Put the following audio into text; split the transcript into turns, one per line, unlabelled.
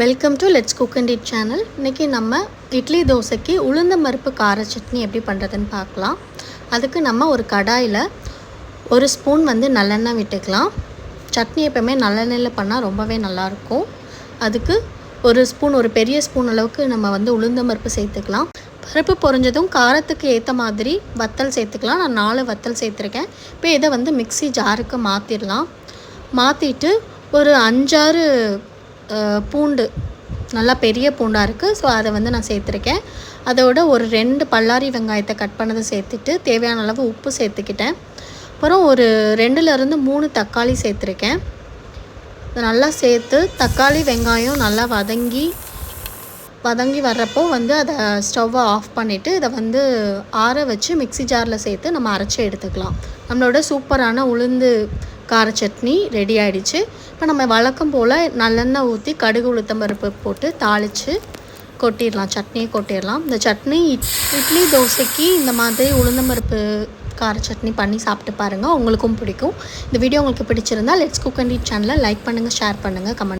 Welcome to let's cook and eat channel இன்றைக்கி நம்ம இட்லி தோசைக்கு உளுந்தம் பருப்பு கார சட்னி எப்படி பண்ணுறதுன்னு பார்க்கலாம். அதுக்கு நம்ம ஒரு கடாயில் ஒரு ஸ்பூன் வந்து நல்லெண்ணெய் விட்டுக்கலாம். சட்னி எப்போவுமே நல்லெண்ணெயில் பண்ணால் ரொம்பவே நல்லாயிருக்கும் அதுக்கு ஒரு ஸ்பூன் ஒரு பெரிய ஸ்பூன் அளவுக்கு நம்ம வந்து உளுந்த பருப்பு சேர்த்துக்கலாம். பருப்பு பொறிஞ்சதும் காரத்துக்கு ஏற்ற மாதிரி வத்தல் சேர்த்துக்கலாம். நான் நாலு வத்தல் சேர்த்துருக்கேன். இப்போ இதை வந்து மிக்ஸி ஜாருக்கு மாற்றிடலாம் மாற்றிட்டு ஒரு அஞ்சாறு பூண்டு. நல்லா பெரிய பூண்டாக இருக்குது ஸோ அதை வந்து நான் சேர்த்துருக்கேன். அதோட ஒரு ரெண்டு பல்லாரி வெங்காயத்தை கட் பண்ணதை சேர்த்துட்டு தேவையான அளவு உப்பு சேர்த்துக்கிட்டேன். அப்புறம் ஒரு ரெண்டுலேருந்து மூணு தக்காளி சேர்த்துருக்கேன். இதை நல்லா சேர்த்து தக்காளி வெங்காயம் நல்லா வதங்கி வதங்கி வர்றப்போ வந்து அதை ஸ்டவ்வை ஆஃப் பண்ணிவிட்டு இதை வந்து ஆற வச்சு மிக்ஸி ஜாரில் சேர்த்து நம்ம அரைச்சி எடுத்துக்கலாம். நம்மளோட சூப்பரான உளுந்து கார சட்னி ரெடி ஆகிடுச்சு இப்போ நம்ம வழக்கம் போல் நல்லெண்ணெய் ஊற்றி கடுகு உளுத்தம் பருப்பு போட்டு தாளித்து கொட்டிடலாம். சட்னியை கொட்டிடலாம். இந்த சட்னி இட் இட்லி தோசைக்கு இந்த மாதிரி உளுந்தம்பருப்பு கார சட்னி பண்ணி சாப்பிட்டு பாருங்கள் உங்களுக்கும் பிடிக்கும். இந்த வீடியோ உங்களுக்கு பிடிச்சிருந்தா லெட்ஸ் குக் அண்ட் இட் சேனலை லைக் பண்ணுங்கள் ஷேர் பண்ணுங்கள் கமெண்ட்